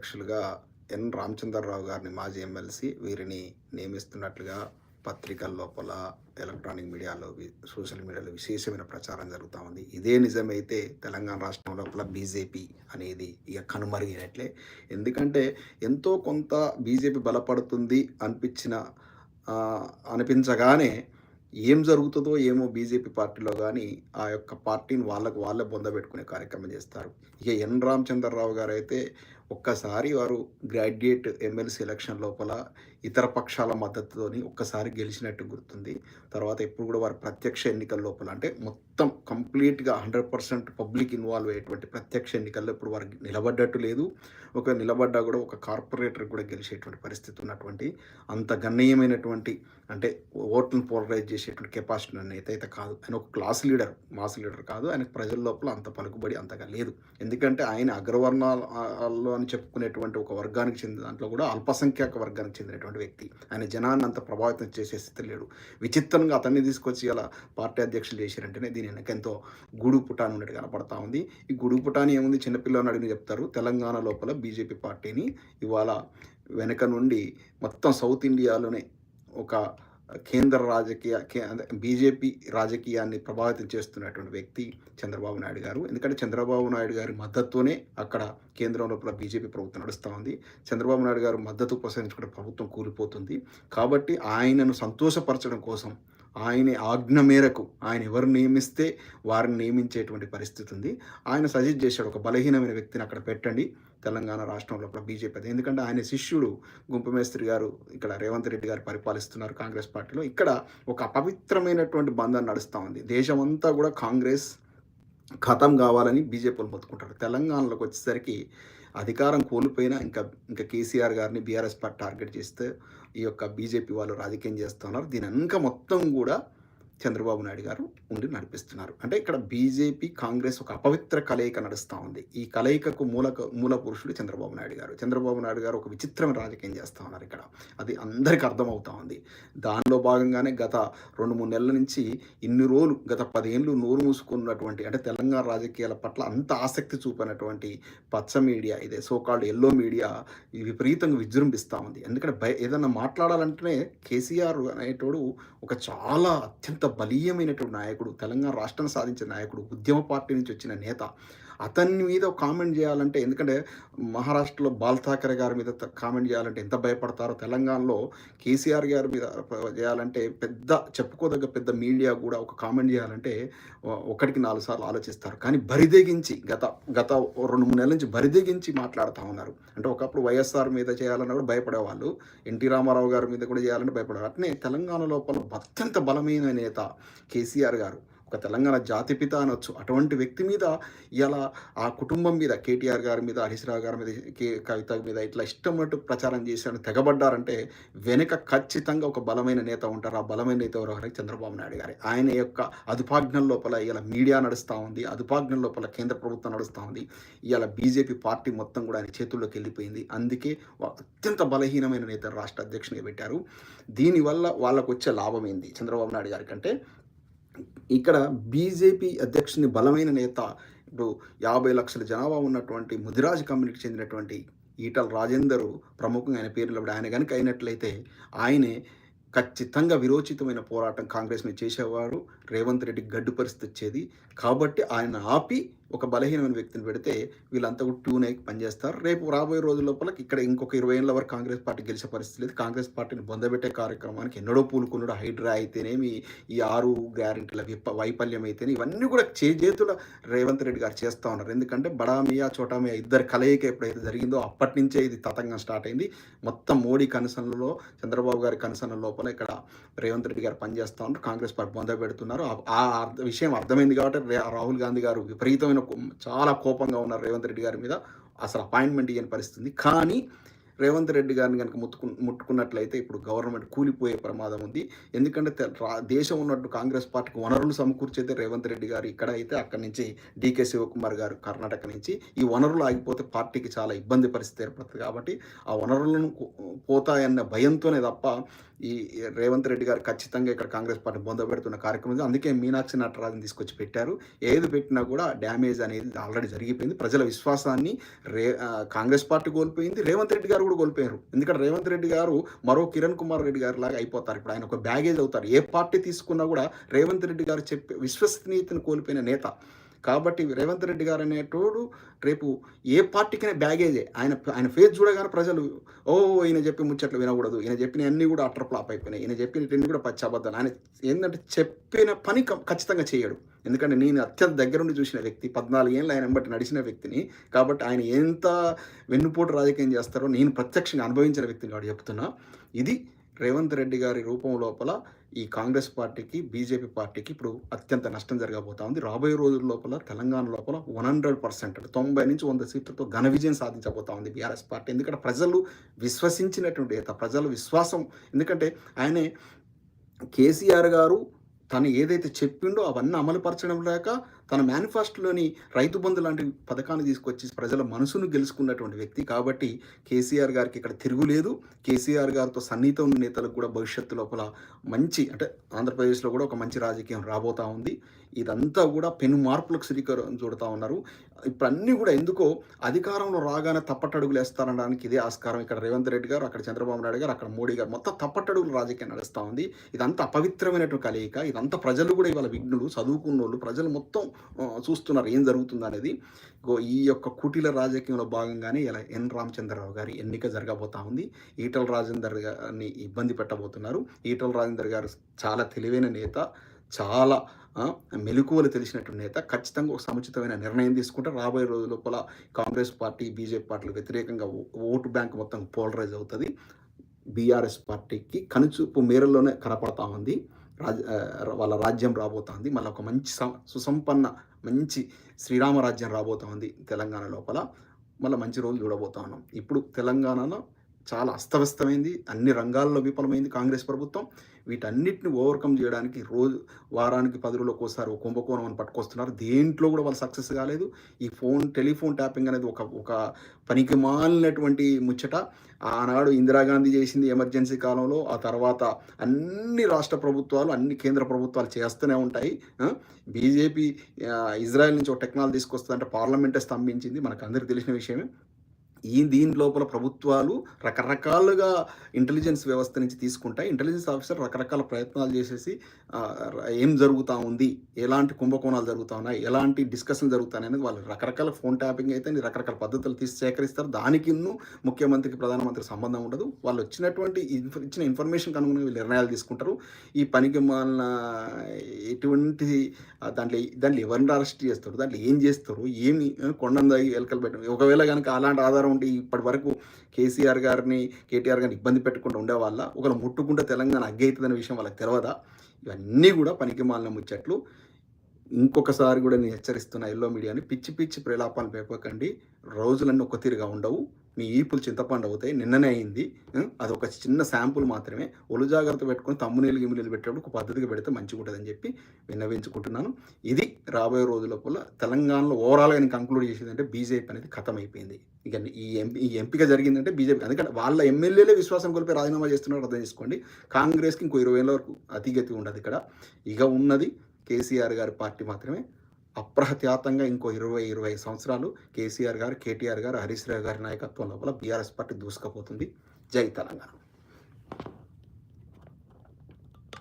అధ్యక్షులుగా ఎన్. రామచంద్రరావు గారిని మాజీ ఎమ్మెల్సీ వీరిని నియమిస్తున్నట్లుగా పత్రికల లోపల ఎలక్ట్రానిక్ మీడియాలో సోషల్ మీడియాలో విశేషమైన ప్రచారం జరుగుతూ ఉంది. ఇదే నిజమైతే తెలంగాణ రాష్ట్రం లోపల బీజేపీ అనేది ఇక కనుమరుగైనట్లే. ఎందుకంటే ఎంతో కొంత బీజేపీ బలపడుతుంది అనిపించిన అనిపించగానే ఏం జరుగుతుందో ఏమో బీజేపీ పార్టీలో కానీ ఆ యొక్క పార్టీని వాళ్ళకు వాళ్ళే బొందబెట్టుకునే కార్యక్రమం చేస్తారు. ఇక ఎన్. రామచంద్రరావు గారు అయితే ఒక్కసారి వారు గ్రాడ్యుయేట్ ఎమ్మెల్సీ ఎలక్షన్ లోపల ఇతర పక్షాల మద్దతుతోని ఒక్కసారి గెలిచినట్టు గుర్తుంది. తర్వాత ఎప్పుడు కూడా వారు ప్రత్యక్ష ఎన్నికల లోపల అంటే మొత్తం కంప్లీట్గా హండ్రెడ్ పర్సెంట్ పబ్లిక్ ఇన్వాల్వ్ అయ్యేటువంటి ప్రత్యక్ష ఎన్నికల్లో ఇప్పుడు వారికి నిలబడ్డట్టు లేదు. ఒక నిలబడ్డా కూడా ఒక కార్పొరేటర్ కూడా గెలిచేటువంటి పరిస్థితి ఉన్నటువంటి అంత గణనీయమైనటువంటి అంటే ఓట్లను పోలరైజ్ చేసేటువంటి కెపాసిటీ నేత అయితే కాదు. ఆయన ఒక క్లాస్ లీడర్ మాస్ లీడర్ కాదు. ఆయన ప్రజల లోపల అంత పలుకుబడి అంతగా లేదు. ఎందుకంటే ఆయన అగ్రవర్ణాల్లో అని చెప్పుకునేటువంటి ఒక వర్గానికి చెందిన దాంట్లో కూడా అల్పసంఖ్యాక వర్గానికి చెందినటువంటి వ్యక్తి. ఆయన జనాన్ని అంత ప్రభావితం చేసే స్థితి లేడు విచిత్రంగా అతన్ని తీసుకొచ్చి ఇలా పార్టీ అధ్యక్షులు చేశారంటేనే దీని వెనక ఎంతో గూడు పుటాన్ ఉన్నట్టు కనపడతా ఉంది. ఈ గూడు పుటాని ఏముంది? చిన్నపిల్లని అడిగిన చెప్తారు. తెలంగాణ లోపల బీజేపీ పార్టీని ఇవాళ వెనక నుండి మొత్తం సౌత్ ఇండియాలోనే ఒక కేంద్ర రాజకీయ బీజేపీ రాజకీయాన్ని ప్రభావితం చేస్తున్నటువంటి వ్యక్తి చంద్రబాబు నాయుడు గారు. ఎందుకంటే చంద్రబాబు నాయుడు గారి మద్దతుతోనే అక్కడ కేంద్రం లోపల బీజేపీ ప్రభుత్వం నడుస్తూ ఉంది. చంద్రబాబు నాయుడు గారు మద్దతు ఉపసరించుకునే ప్రభుత్వం కూలిపోతుంది. కాబట్టి ఆయనను సంతోషపరచడం కోసం ఆయన ఆజ్ఞ మేరకు ఆయన ఎవరు నియమిస్తే వారిని నియమించేటువంటి పరిస్థితి ఉంది. ఆయన సజెస్ట్ చేశాడు ఒక బలహీనమైన వ్యక్తిని అక్కడ పెట్టండి తెలంగాణ రాష్ట్రంలో లోపల బీజేపీ ఎందుకంటే ఆయన శిష్యుడు గుంపమేస్త్రి గారు ఇక్కడ రేవంత్ రెడ్డి గారు పరిపాలిస్తున్నారు కాంగ్రెస్ పార్టీలో. ఇక్కడ ఒక అపవిత్రమైనటువంటి బంధం నడుస్తూ ఉంది. దేశమంతా కూడా కాంగ్రెస్ ఖతం కావాలని బీజేపీలు మొత్తుకుంటారు. తెలంగాణలోకి వచ్చేసరికి అధికారం కోల్పోయినా ఇంకా ఇంకా కేసీఆర్ గారిని బీఆర్ఎస్ పార్టీ టార్గెట్ చేస్తే ఈ యొక్క బీజేపీ వాళ్ళు రాజకీయం చేస్తున్నారు. దీని అంక మొత్తం కూడా చంద్రబాబు నాయుడు గారు ఉండి నడిపిస్తున్నారు. అంటే ఇక్కడ బీజేపీ కాంగ్రెస్ ఒక అపవిత్ర కలయిక నడుస్తూ ఉంది. ఈ కలయికకు మూలక మూల పురుషుడు చంద్రబాబు నాయుడు గారు. చంద్రబాబు నాయుడు గారు ఒక విచిత్రమైన రాజకీయం చేస్తూ ఉన్నారు ఇక్కడ. అది అందరికీ అర్థమవుతా ఉంది. దానిలో భాగంగానే గత రెండు మూడు నెలల నుంచి ఇన్ని రోజులు గత పదేళ్ళు నోరు మూసుకున్నటువంటి అంటే తెలంగాణ రాజకీయాల పట్ల అంత ఆసక్తి చూపినటువంటి పచ్చ మీడియా ఇదే సోకాల్డ్ ఎల్లో మీడియా విపరీతంగా విజృంభిస్తూ ఉంది. ఎందుకంటే భయ ఏదన్నా మాట్లాడాలంటేనే కేసీఆర్ అనేటోడు ఒక చాలా అత్యంత బలీయమైనటువంటి నాయకుడు తెలంగాణ రాష్ట్రం సాధించిన నాయకుడు ఉద్యమ పార్టీ నుంచి వచ్చిన నేత. అతని మీద కామెంట్ చేయాలంటే ఎందుకంటే మహారాష్ట్రలో బాల్ ఠాకరే గారి మీద కామెంట్ చేయాలంటే ఎంత భయపడతారో తెలంగాణలో కేసీఆర్ గారి మీద చేయాలంటే పెద్ద చెప్పుకోదగ్గ పెద్ద మీడియా కూడా ఒక కామెంట్ చేయాలంటే ఒకటికి నాలుగు సార్లు ఆలోచిస్తారు. కానీ బరిదెగించి గత గత రెండు మూడు నెలల నుంచి బరిదెగించి మాట్లాడుతూ ఉన్నారు. అంటే ఒకప్పుడు వైఎస్ఆర్ మీద చేయాలన్నా కూడా భయపడేవాళ్ళు ఎన్టీ రామారావు గారి మీద కూడా చేయాలంటే భయపడేవారు అట్నే తెలంగాణ లోపల అత్యంత బలమైన నేత కేసీఆర్ గారు. ఒక తెలంగాణ జాతిపిత అనొచ్చు. అటువంటి వ్యక్తి మీద ఇలా ఆ కుటుంబం మీద కేటీఆర్ గారి మీద హరీశ్రావు గారి మీద కే కవిత మీద ఇట్లా ఇష్టమట్టు ప్రచారం చేశాడు తెగబడ్డారంటే వెనుక ఖచ్చితంగా ఒక బలమైన నేత ఉంటారు. ఆ బలమైన నేత ఎవరు? చంద్రబాబు నాయుడు గారి. ఆయన యొక్క అదుపాజ్ఞల లోపల ఇలా మీడియా నడుస్తూ ఉంది. అదుపాజ్ఞల లోపల కేంద్ర ప్రభుత్వం నడుస్తూ ఉంది. ఇలా బీజేపీ పార్టీ మొత్తం కూడా ఆయన చేతుల్లోకి వెళ్ళిపోయింది. అందుకే అత్యంత బలహీనమైన నేత రాష్ట్ర అధ్యక్షునిగా పెట్టారు. దీనివల్ల వాళ్ళకు వచ్చే లాభం ఏంది? చంద్రబాబు నాయుడు గారి కంటే ఇక్కడ బీజేపీ అధ్యక్షుని బలమైన నేత ఇప్పుడు యాభై లక్షల జనాభా ఉన్నటువంటి ముదిరాజ్ కమ్యూనిటీకి చెందినటువంటి ఈటల రాజేందర్ ప్రముఖంగా ఆయన పేరులో ఆయన కనుక అయినట్లయితే ఆయనే ఖచ్చితంగా విరోచితమైన పోరాటం కాంగ్రెస్ మీద చేసేవారు. రేవంత్ రెడ్డి గడ్డు పరిస్థితి వచ్చేది. కాబట్టి ఆయన ఆపి ఒక బలహీనమైన వ్యక్తిని పెడితే వీళ్ళంతా కూడా టూ నైక్ పనిచేస్తారు. రేపు రాబోయే రోజుల లోపల ఇక్కడ ఇంకొక ఇరవై ఏళ్ళ వరకు కాంగ్రెస్ పార్టీ గెలిచే పరిస్థితి లేదు. కాంగ్రెస్ పార్టీని బొందబెట్టే కార్యక్రమానికి ఎన్నడో పూలుకున్నాడు హైడ్రా అయితేనేమి ఈ ఆరు గ్యారంటీల విప వైఫల్యం అయితేనే ఇవన్నీ కూడా చేతుల రేవంత్ రెడ్డి గారు చేస్తూ ఉన్నారు. ఎందుకంటే బడామియా చోటామియా ఇద్దరు కలయిక ఎప్పుడైతే జరిగిందో అప్పటి నుంచే ఇది తతంగం స్టార్ట్ అయింది. మొత్తం మోడీ కనసనలో చంద్రబాబు గారి కనసన లోపల ఇక్కడ రేవంత్ రెడ్డి గారు పనిచేస్తూ ఉన్నారు. కాంగ్రెస్ పార్టీ బొంద పెడుతున్నారు. ఆ- విషయం అర్థమైంది కాబట్టి రాహుల్ గాంధీ గారు విపరీతమైన చాలా కోపంగా ఉన్నారు రేవంత్ రెడ్డి గారి మీద. అసలు అపాయింట్మెంట్ ఇవ్వని పరిస్థితి కానీ రేవంత్ రెడ్డి గారిని కనుక ముట్టుకు ముట్టుకున్నట్లయితే ఇప్పుడు గవర్నమెంట్ కూలిపోయే ప్రమాదం ఉంది. ఎందుకంటే దేశం ఉన్నట్టు కాంగ్రెస్ పార్టీకి వనరులు సమకూర్చేదే రేవంత్ రెడ్డి గారు ఇక్కడ అయితే అక్కడి నుంచి డీకే శివకుమార్ గారు కర్ణాటక నుంచి. ఈ వనరులు ఆగిపోతే పార్టీకి చాలా ఇబ్బంది పరిస్థితి ఏర్పడుతుంది కాబట్టి ఆ వనరులను పోతాయన్న భయంతోనే తప్ప ఈ రేవంత్ రెడ్డి గారు ఖచ్చితంగా ఇక్కడ కాంగ్రెస్ పార్టీ బొందబెడుతున్న కార్యక్రమం అందుకే మీనాక్షి నటరాజన్ తీసుకొచ్చి పెట్టారు. ఏది పెట్టినా కూడా డ్యామేజ్ అనేది ఆల్రెడీ జరిగిపోయింది. ప్రజల విశ్వాసాన్ని రే కాంగ్రెస్ పార్టీ కోల్పోయింది. రేవంత్ రెడ్డి గారు కూడా కోల్పోయారు. ఎందుకంటే రేవంత్ రెడ్డి గారు మరో కిరణ్ కుమార్ రెడ్డి గారు లాగా అయిపోతారు. ఇప్పుడు ఆయన ఒక బ్యాగేజ్ అవుతారు. ఏ పార్టీ తీసుకున్నా కూడా రేవంత్ రెడ్డి గారు చెప్పే విశ్వసనీయతను కోల్పోయిన నేత. కాబట్టి రేవంత్ రెడ్డి గారు అనేటోడు రేపు ఏ పార్టీకైనా బ్యాగేజే. ఆయన ఆయన ఫేస్ చూడగానే ప్రజలు ఓ ఈయన చెప్పి ముచ్చట్లు వినకూడదు. ఈయన చెప్పిన అన్ని కూడా అటర్ ఫ్లాప్ అయిపోయినాయి. ఈయన చెప్పిన కూడా పచ్చి ఆయన ఏంటంటే చెప్పిన పని ఖచ్చితంగా చేయడు. ఎందుకంటే నేను అత్యంత దగ్గరుండి చూసిన వ్యక్తి పద్నాలుగేళ్ళు ఆయన బట్టి నడిచిన వ్యక్తిని. కాబట్టి ఆయన ఎంత వెన్నుపోటు రాజకీయం చేస్తారో నేను ప్రత్యక్షంగా అనుభవించిన వ్యక్తిని కాబట్టి చెప్తున్నా. ఇది రేవంత్ రెడ్డి గారి రూపం లోపల ఈ కాంగ్రెస్ పార్టీకి బీజేపీ పార్టీకి ఇప్పుడు అత్యంత నష్టం జరగబోతా ఉంది. రాబోయే రోజుల లోపల తెలంగాణ లోపల వన్ హండ్రెడ్ పర్సెంట్ తొంభై నుంచి వంద సీట్లతో ఘన విజయం సాధించబోతా ఉంది బీఆర్ఎస్ పార్టీ. ఎందుకంటే ప్రజలు విశ్వసించినటువంటి నేత ప్రజల విశ్వాసం. ఎందుకంటే ఆయనే కేసీఆర్ గారు తను ఏదైతే చెప్పిండో అవన్నీ అమలుపరచడం లేక తన మేనిఫెస్టోలోని రైతు బంధు లాంటి పథకాన్ని తీసుకొచ్చి ప్రజల మనసును గెలుచుకున్నటువంటి వ్యక్తి. కాబట్టి కేసీఆర్ గారికి ఇక్కడ తిరుగులేదు కేసీఆర్ గారితో సన్నిహితం ఉన్న నేతలకు కూడా భవిష్యత్తు లోపల మంచి అంటే ఆంధ్రప్రదేశ్లో కూడా ఒక మంచి రాజకీయం రాబోతా ఉంది. ఇదంతా కూడా పెను మార్పులకు శ్రీకారం చూడతా ఉన్నారు. ఇప్పుడు అన్నీ కూడా ఎందుకో అధికారంలో రాగానే తప్పటడుగులు వేస్తారనడానికి ఇదే ఆస్కారం. ఇక్కడ రేవంత్ రెడ్డి గారు అక్కడ చంద్రబాబు నాయుడు గారు అక్కడ మోడీ గారు మొత్తం తప్పటడుగులు రాజకీయం నడుస్తూ ఉంది. ఇదంతా అపవిత్రమైనటువంటి కలయిక. ఇదంతా ప్రజలు కూడా ఇవాళ విఘ్నులు చదువుకున్న వాళ్ళు ప్రజలు మొత్తం చూస్తున్నారు ఏం జరుగుతుంది అనేది. ఈ యొక్క కుటీల రాజకీయంలో భాగంగానే ఇలా ఎన్ రామచంద్రరావు గారి ఎన్నిక జరగబోతా ఉంది. ఈటల రాజేందర్ గారిని ఇబ్బంది పెట్టబోతున్నారు. ఈటల రాజేందర్ గారు చాలా తెలివైన నేత చాలా మెలకువలు తెలిసినటువంటి నేత ఖచ్చితంగా ఒక సముచితమైన నిర్ణయం తీసుకుంటే రాబోయే రోజు లోపల కాంగ్రెస్ పార్టీ బీజేపీ పార్టీలకు వ్యతిరేకంగా ఓ- ఓటు బ్యాంక్ మొత్తం పోలరైజ్ అవుతుంది. బీఆర్ఎస్ పార్టీకి కనుచూపు మేరలోనే కనపడతా ఉంది. రాజ వాళ్ళ రాజ్యం రాబోతోంది. మళ్ళీ ఒక మంచి సుసంపన్న మంచి శ్రీరామ రాజ్యం రాబోతోంది తెలంగాణ లోపల. మళ్ళీ మంచి రోజులు చూడబోతా ఉన్నాం. ఇప్పుడు తెలంగాణలో చాలా అస్తవ్యస్తమైంది. అన్ని రంగాల్లో విఫలమైంది కాంగ్రెస్ ప్రభుత్వం. వీటన్నిటిని ఓవర్కమ్ చేయడానికి రోజు వారానికి పది రోజులు ఒక్కోసారి ఒక కుంభకోణం అని పట్టుకొస్తున్నారు. దేంట్లో కూడా వాళ్ళు సక్సెస్ కాలేదు. ఈ ఫోన్ టెలిఫోన్ ట్యాపింగ్ అనేది ఒక ఒక పనికి మాలినటువంటి ముచ్చట. ఆనాడు ఇందిరాగాంధీ చేసింది ఎమర్జెన్సీ కాలంలో. ఆ తర్వాత అన్ని రాష్ట్ర ప్రభుత్వాలు అన్ని కేంద్ర ప్రభుత్వాలు చేస్తూనే ఉంటాయి. బీజేపీ ఇజ్రాయెల్ నుంచి ఒక టెక్నాలజీ తీసుకొస్తుందంటే పార్లమెంటే స్తంభించింది. మనకు అందరికీ తెలిసిన విషయమే. ఈ దీని లోపల ప్రభుత్వాలు రకరకాలుగా ఇంటెలిజెన్స్ వ్యవస్థ నుంచి తీసుకుంటాయి. ఇంటెలిజెన్స్ ఆఫీసర్ రకరకాల ప్రయత్నాలు చేసేసి ఏం జరుగుతూ ఉంది? ఎలాంటి కుంభకోణాలు జరుగుతూ ఉన్నాయి? ఎలాంటి డిస్కషన్ జరుగుతాయి అనేది వాళ్ళు రకరకాల ఫోన్ ట్యాపింగ్ అయితే రకరకాల పద్ధతులు తీసి సేకరిస్తారు. దానికి ముఖ్యమంత్రికి ప్రధానమంత్రికి సంబంధం ఉండదు. వాళ్ళు వచ్చినటువంటి ఇచ్చిన ఇన్ఫర్మేషన్ కనుగొని వీళ్ళు నిర్ణయాలు తీసుకుంటారు. ఈ పనికి మాలిన ఎటువంటి దాంట్లో దాంట్లో ఎవరిని అరెస్ట్ చేస్తారు? దాంట్లో ఏం చేస్తారు? ఏమి ఆ, కొండందాగి ఎలకలు పెట్టడం? ఒకవేళ కనుక అలాంటి ఆధారం ఉండి ఇప్పటి వరకు కేసీఆర్ గారిని కేటీఆర్ గారిని ఇబ్బంది పెట్టకుండా ఉండేవాళ్ళ. ఒకరు ముట్టుకుంటే తెలంగాణ అగ్గైతుందనే విషయం వాళ్ళకి తెలియదా ఇవన్నీ కూడా పనికి మాలిన ముచ్చట్లు. ఇంకొకసారి కూడా నేను హెచ్చరిస్తున్న ఎల్లో మీడియాని పిచ్చి పిచ్చి ప్రలాపాలు పేపకండి. రోజులన్నీ ఒక్కతీరుగా తీరుగా ఉండవు. మీ ఈపులు చింతపండు అవుతాయి. నిన్ననే అయింది. అది ఒక చిన్న శాంపుల్ మాత్రమే. ఒళ్ళు జాగ్రత్త పెట్టుకొని తమ్మునీళ్ళు గిమ్మునీళ్ళు పెట్టేటప్పుడు ఒక పద్ధతిగా పెడితే మంచిగా ఉంటుందని చెప్పి విన్నవించుకుంటున్నాను. ఇది రాబోయే రోజుల తెలంగాణలో ఓవరాల్గా నేను కంక్లూడ్ చేసిందంటే బీజేపీ అనేది ఖతం అయిపోయింది ఇక ఈ ఎంపీ ఈ ఎంపిక జరిగిందంటే బీజేపీ. ఎందుకంటే వాళ్ళ ఎమ్మెల్యేలే విశ్వాసం కోల్పోయి రాజీనామా చేస్తున్నారు అర్థం చేసుకోండి. కాంగ్రెస్కి ఇంకో ఇరవై ఏళ్ళ వరకు అతిగతి ఉండదు ఇక్కడ. ఇక ఉన్నది కేసీఆర్ గారి పార్టీ మాత్రమే. అప్రహత్యాతంగా ఇంకో ఇరవై ఇరవై సంవత్సరాలు కేసీఆర్ గారు కేటీఆర్ గారు హరీష్ రావు గారి నాయకత్వం లోపల బీఆర్ఎస్ పార్టీ దూసుకపోతుంది. జై తెలంగాణ.